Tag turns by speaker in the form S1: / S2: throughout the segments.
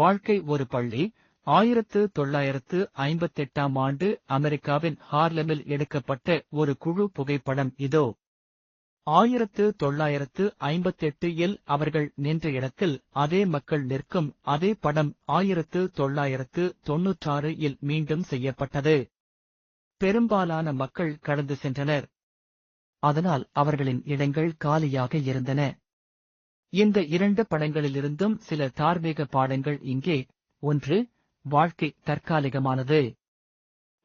S1: வாழ்க்கை ஒரு பள்ளி. ஆயிரத்து தொள்ளாயிரத்து ஐம்பத்தெட்டாம் ஆண்டு அமெரிக்காவின் ஹார்லெமில் எடுக்கப்பட்ட ஒரு குழு புகைப்படம் இதோ. ஆயிரத்து தொள்ளாயிரத்து ஐம்பத்தெட்டு இல் அவர்கள் நின்ற இடத்தில் அதே மக்கள் நிற்கும் அதே படம் ஆயிரத்து தொள்ளாயிரத்து தொன்னூற்றாறு இல் மீண்டும் செய்யப்பட்டது. பெரும்பாலான மக்கள் கடந்து சென்றனர். அதனால் அவர்களின் இடங்கள் காலியாக இருந்தன. இந்த இரண்டு படங்களிலிருந்தும் சில தார்மீக பாடங்கள் இங்கே. ஒன்று வாழ்க்கை தற்காலிகமானது.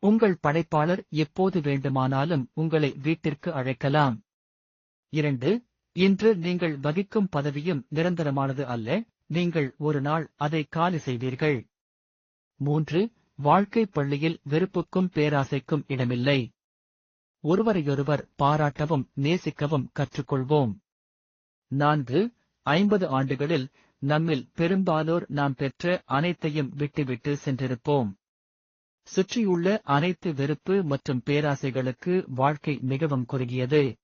S1: உங்கள் படைப்பாளர் எப்போது வேண்டுமானாலும் உங்களை வீட்டிற்கு அழைக்கலாம். இரண்டு இன்று நீங்கள் வகிக்கும் பதவியும் நிரந்தரமானது அல்ல நீங்கள் ஒரு நாள் அதை காலி செய்வீர்கள். மூன்று வாழ்க்கை பள்ளியில் வெறுப்புக்கும் பேராசைக்கும் இடமில்லை. ஒருவரையொருவர் பாராட்டவும் நேசிக்கவும் கற்றுக்கொள்வோம். நான்கு ஐம்பது ஆண்டுகளில் நம்மில் பெரும்பாலோர் நாம் பெற்ற அனைத்தையும் விட்டுவிட்டு சென்றிருப்போம். சுற்றியுள்ள அனைத்து வெறுப்பு மற்றும் பேராசைகளுக்கு வாழ்க்கை மிகவும் குறுகியது.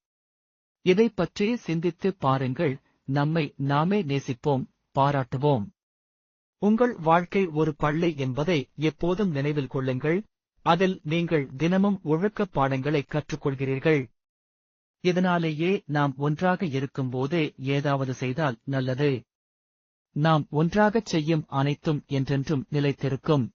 S1: இதைப் பற்றி சிந்தித்து பாருங்கள் நம்மை நாமே நேசிப்போம் பாராட்டுவோம். உங்கள் வாழ்க்கை ஒரு பள்ளி என்பதை எப்போதும் நினைவில் கொள்ளுங்கள் அதில் நீங்கள் தினமும் ஒழுக்கப் பாடங்களை கற்றுக்கொள்கிறீர்கள். இதனாலேயே நாம் ஒன்றாக இருக்கும்போதே ஏதாவது செய்தால் நல்லது. நாம் ஒன்றாகச் செய்யும் அனைத்தும் என்றென்றும் நிலைத்திருக்கும்.